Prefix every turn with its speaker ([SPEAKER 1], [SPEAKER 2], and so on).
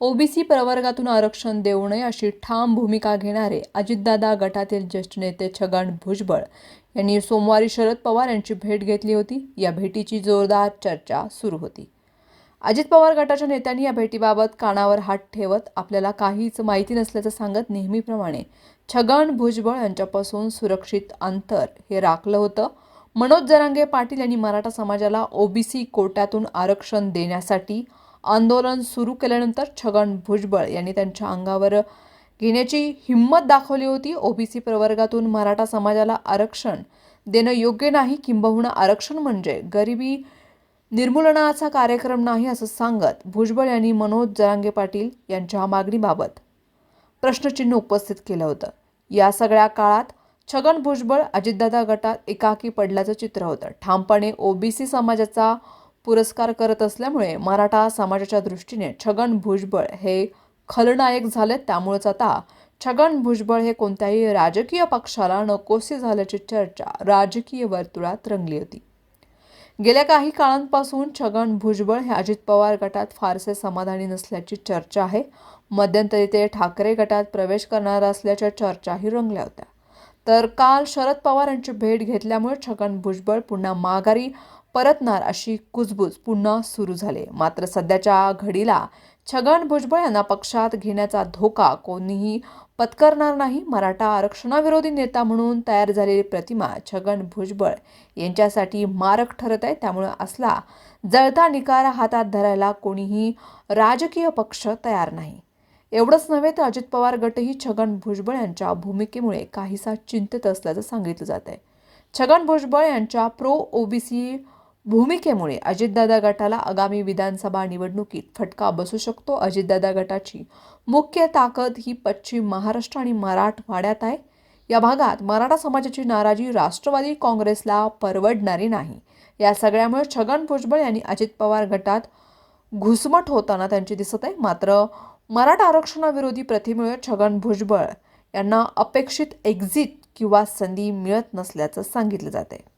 [SPEAKER 1] OBC प्रवर्गातून आरक्षण देऊ नये अशी ठाम भूमिका घेणारे अजितदादा गटातील ज्येष्ठ नेते छगन भुजबळ यांनी सोमवारी शरद पवार यांची भेट घेतली होती. या भेटीची जोरदार चर्चा सुरू होती. अजित पवार गटाच्या नेत्यांनी या भेटीबाबत कानावर हात ठेवत आपल्याला काहीच माहिती नसल्याचं सांगत नेहमीप्रमाणे छगन भुजबळ यांच्यापासून सुरक्षित अंतर हे राखलं होतं. मनोज जरांगे पाटील यांनी मराठा समाजाला ओबीसी कोट्यातून आरक्षण देण्यासाठी आंदोलन सुरू केल्यानंतर छगन भुजबळ यांनी त्यांच्या अंगावर घेण्याची हिंमत दाखवली होती. ओबीसी प्रवर्गातून मराठा समाजाला आरक्षण देणं योग्य नाही किंबहुना आरक्षण म्हणजे गरिबी निर्मूलनाचा कार्यक्रम नाही असं सांगत भुजबळ यांनी मनोज जरांगे पाटील यांच्या मागणीबाबत प्रश्नचिन्ह उपस्थित केलं होतं. या सगळ्या काळात छगन भुजबळ अजितदादा गटात एकाकी पडल्याचं चित्र होतं. ठामपणे ओबीसी समाजाचा पुरस्कार करत असल्यामुळे मराठा समाजाच्या दृष्टीने छगन भुजबळ हे खलनायक झाले त्यामुळेच आता छगन भुजबळ हे कोणत्याही राजकीय पक्षाला नकोसे झाल्याची चर्चा राजकीय वर्तुळात रंगली होती. गेल्या काही काळांपासून छगन भुजबळ हे अजित पवार गटात फारसे समाधानी नसल्याची चर्चा आहे. मध्यंतरी ते ठाकरे गटात प्रवेश करणार असल्याच्या चर्चाही रंगल्या होत्या. तर काल शरद पवार यांची भेट घेतल्यामुळे छगन भुजबळ पुन्हा माघारी परतणार अशी कुजबूज पुन्हा सुरू झाले. मात्र सध्याच्या घडीला छगन भुजबळ यांना पक्षात घेण्याचा धोका कोणीही पत्करणार नाही. मराठा आरक्षणाविरोधी नेता म्हणून तयार झालेली प्रतिमा छगन भुजबळ यांच्यासाठी मारक ठरत आहे. त्यामुळे असला जळता निकारा हातात धरायला कोणीही राजकीय पक्ष तयार नाही. एवढंच नव्हे तर अजित पवार गटही छगन भुजबळ यांच्या भूमिकेमुळे काहीसा चिंतित असल्याचं सांगितलं जात आहे छगन भुजबळ यांच्या प्रो ओबीसी भूमिकेमुळे अजितदादा गटाला आगामी विधानसभा निवडणुकीत फटका बसू शकतो. अजितदादा गटाची मुख्य ताकद ही पश्चिम महाराष्ट्र आणि मराठवाड्यात आहे. या भागात मराठा समाजाची नाराजी राष्ट्रवादी काँग्रेसला परवडणारी नाही. या सगळ्यामुळे छगन भुजबळ यांनी अजित पवार गटात घुसमट होताना त्यांची दिसत आहे. मात्र मराठा आरक्षणाविरोधी प्रतिमेमुळे छगन भुजबळ यांना अपेक्षित एक्झिट किंवा संधी मिळत नसल्याचं सांगितलं जात आहे